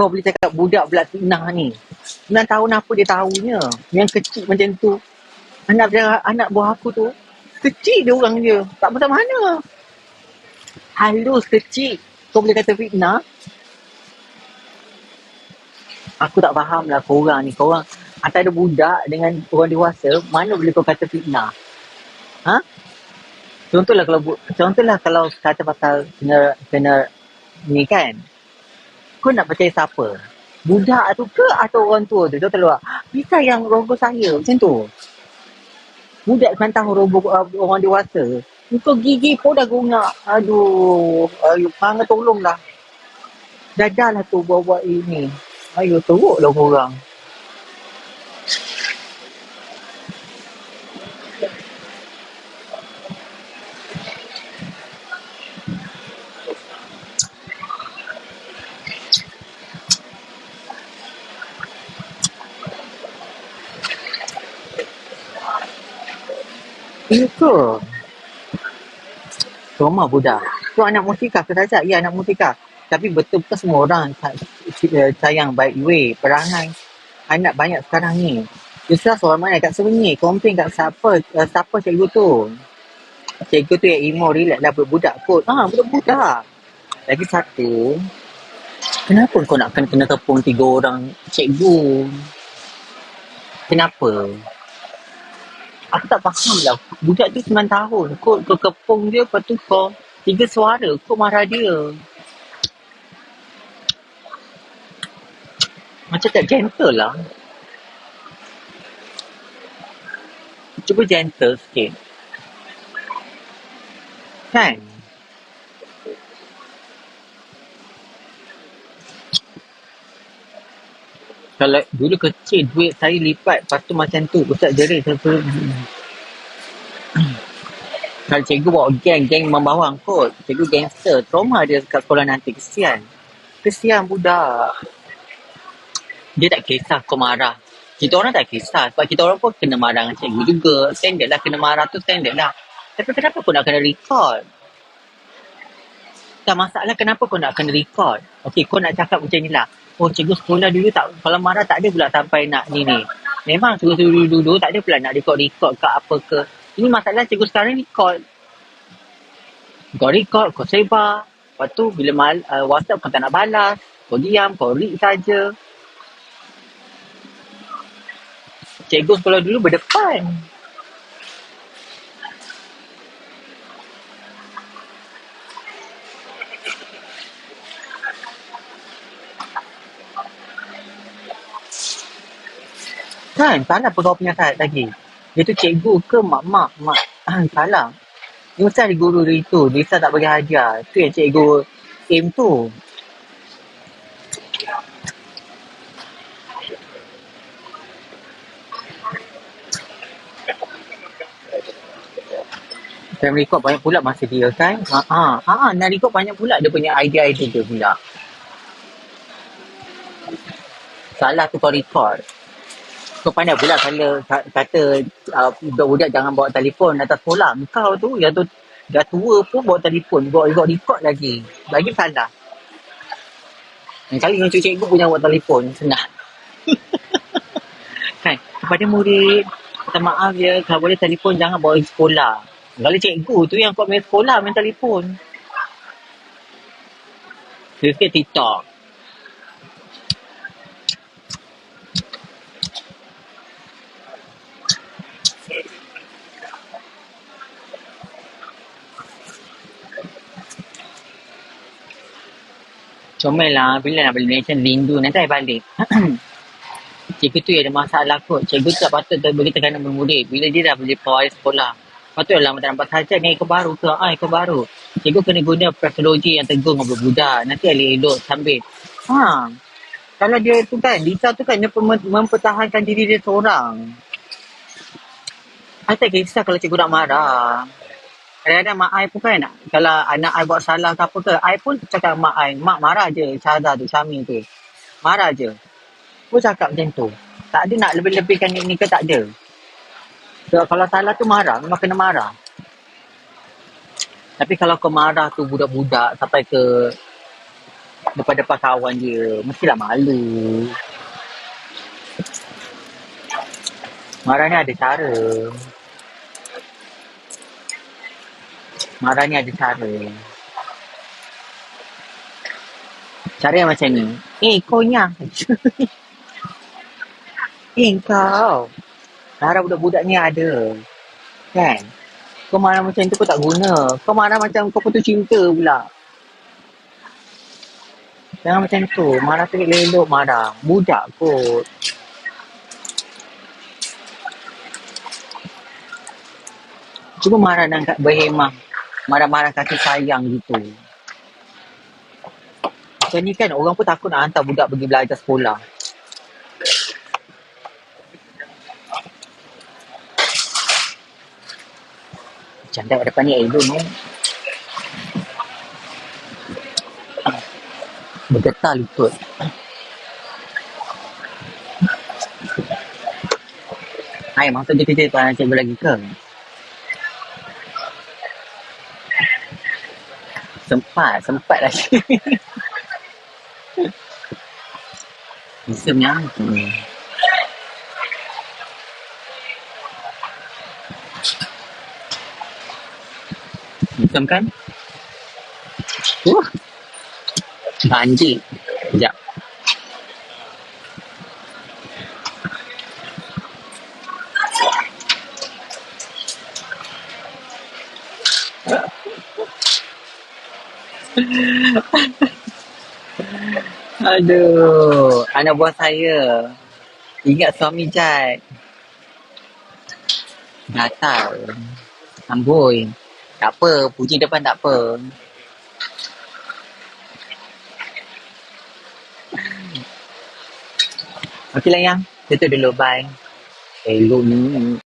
Kau boleh cakap budak belat fitnah ni. 9 tahun apa dia tahunya. Yang kecil macam tu. Anak anak buah aku tu. Kecil dia orang je. Tak macam mana. Halus kecil. Kau boleh kata fitnah. Aku tak faham lah korang ni. Korang antara budak dengan orang dewasa. Mana boleh kau kata fitnah? Ha? Contohlah kalau contohlah kalau kata pasal kena kena ni kan. Kau nak percaya siapa? Budak tu ke atau orang tua tu? Contoh lah. Bisa yang rogo saya macam tu. Budak kan tahu rogo uh, orang dewasa. Kau gigi pun dah gungak. Aduh. Ayo, panggil tolonglah. Dadah lah tu buat-buat ini. Ayo, teruk lah korang. Itu. Roma budak. Tu anak musika ke saja? Ya, anak musika. Tapi betul ke semua orang eh, sayang baik way, perangai anak banyak sekarang ni. Justru seorang mana kat sebenarnya, komplain kat siapa, uh, siapa cikgu tu. Cikgu tu yang emo, relax lah budak kot. Ah, budak-budak. Lagi satu, kenapa kau nak kena, kena tepung tiga orang cikgu? Kenapa? Aku tak faham lah. Budak tu 9 tahun. Kau, kau kepung dia, lepas tu kau tiga suara. Kau marah dia. Macam tak gentle lah. Cuba gentle sikit. Kan? Kalau dulu kecil duit saya lipat lepas tu macam tu. Ustaz jerit satu kalau cikgu bawa geng geng membawa kot. Cikgu gangster trauma dia kat sekolah nanti kesian. Kesian budak. Dia tak kisah kau marah. Kita orang tak kisah sebab kita orang pun kena marah dengan cikgu juga. Standard lah kena marah tu standard lah. Tapi kenapa kau nak kena record? Tak masalah kenapa kau nak kena record. Okay, kau nak cakap macam ni lah oh cikgu sekolah dulu tak kalau marah tak ada pula sampai nak ni ni. Memang cikgu dulu dulu tak ada pula nak record-record ke apa ke. Ini masalah cikgu sekarang record. Kau record kau sebar. Lepas tu bila mal, uh, whatsapp kau tak nak balas kau diam kau read saja. Cikgu sekolah dulu berdepan Kan? Salah punya syarat lagi. Dia tu cikgu ke mak-mak? Mak. Ah, salah. Dia mesti ada guru dia itu. Dia tak bagi hadiah. Tu yang cikgu aim tu. Time record banyak pula masa dia kan. Ha, ha, ha, nak record banyak pula dia punya idea-idea dia pula. Salah tu kau record kau pandai pula kalau kata uh, budak-budak jangan bawa telefon atas sekolah. Kau tu yang tu dah tua pun bawa telefon. Bawa, bawa record lagi. Lagi salah. Yang kali dengan cikgu punya bawa telefon. Senang. kan? Kepada murid, minta maaf ya. Kalau boleh telefon jangan bawa sekolah. Kalau cikgu tu yang kau main sekolah main telefon. Sikit TikTok. Comel lah. Bila nak balik Malaysia rindu. Nanti saya balik. Cikgu tu ada masalah kot. Cikgu tu tak patut bagi tekanan bermurid. Bila dia dah boleh pawai sekolah. Patutlah tak nampak saja dengan ikut baru ke? Ah ikut baru. Cikgu kena guna praktikologi yang teguh dengan budak nanti elok-elok sambil ha. Kalau dia tu kan Lisa tu kan dia mempertahankan diri dia seorang. Saya tak kisah kalau cikgu nak marah Kadang-kadang mak ai pun kan kalau anak ai buat salah ke apa ke, ai pun cakap mak ai, mak marah je Syazah tu, Syami tu. Marah je. Pun cakap macam tu. Tak ada nak lebih-lebihkan ni ke tak ada. So, kalau salah tu marah, memang kena marah. Tapi kalau kau marah tu budak-budak sampai ke depan-depan kawan dia. Mestilah malu. Marah ni ada cara. Marah ni ada cara. Cara yang macam ni. Eh, kau nyah. eh, kau. Cara budak-budak ni ada. Kan? Kau marah macam tu kau tak guna. Kau marah macam kau putus cinta pula. Jangan macam tu. Marah tu lelok marah. Budak kot. Cuba marah dan berhemah. Marah-marah kasih sayang gitu. Macam ni kan orang pun takut nak hantar budak pergi belajar sekolah. Macam dah depan ni elok ni. Bergetar lutut. Hai, maksud dia kerja tuan cikgu lagi ke? Sempat, sempat lagi. Handsome yang hmm. Handsome kan? Uh. Banjir. Sekejap. Aduh, anak buah saya. Ingat suami Jad. Gatal. Amboi. Tak apa, puji depan tak apa. Okey lah yang. Tutup dulu, bye. Elok ni.